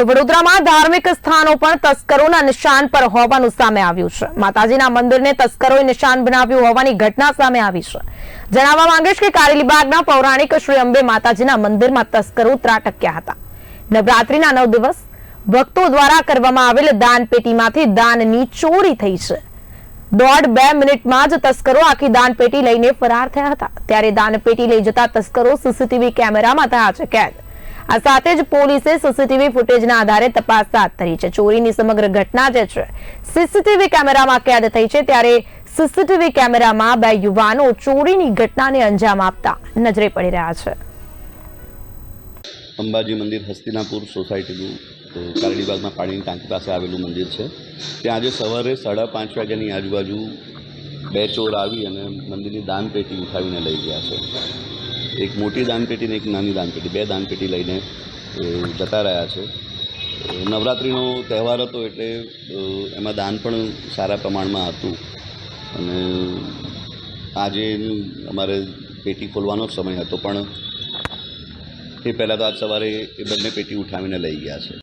તો વડોદરામાં ધાર્મિક સ્થાનો પણ તસ્કરોના નિશાન પર હોવાનું સામે આવ્યું છે. માતાજીના મંદિરને તસ્કરોએ નિશાન બનાવ્યું હોવાની ઘટના સામે આવી છે. જણાવવા માંગીશ કે કારેલીબાગના પૌરાણિક શ્રી અંબે માતાજીના મંદિરમાં તસ્કરો ત્રાટક્યા હતા. નવરાત્રીના નવ દિવસ ભક્તો દ્વારા કરવામાં આવેલ દાન પેટીમાંથી દાનની ચોરી થઈ છે. દોઢ બે મિનિટમાં જ તસ્કરો આખી દાન પેટી લઈને ફરાર થયા હતા. ત્યારે દાન પેટી લઈ જતા તસ્કરો સીસીટીવી કેમેરામાં થયા છે. કેદ આ સાથે જ પોલીસે સીસીટીવી ફૂટેજના આધારે તપાસ હાથ ધરી છે. ચોરીની સમગ્ર ઘટના જે છે, સીસીટીવી કેમેરામાં કેદ થઈ છે ત્યારે સીસીટીવી કેમેરામાં બે યુવાનો ચોરીની ઘટનાને અંજામ આપતા નજરે પડી રહ્યા છે. અંબાજી મંદિર હસ્તિનાપુર સોસાયટીનું કારડીબાગમાં પાણીની ટાંકી પાસે આવેલું મંદિર છે. ત્યાં આજે સવારે સાડા પાંચ વાગ્યાની આજુબાજુ બે ચોર આવી અને મંદિરની દાન પેટી ઉઠાવીને લઈ ગયા છે. એક મોટી દાન પેટી એક નાની દાનપેટી, બે દાનપેટી લઈને જતા રહ્યા છે. નવરાત્રિનો તહેવાર હતો એટલે એમાં દાન પણ સારા પ્રમાણમાં હતું. અને આજે અમારે પેટી ખોલવાનો સમય હતો, પણ એ પહેલાં તો આજ સવારે એ બંને પેટી ઉઠાવીને લઈ ગયા છે.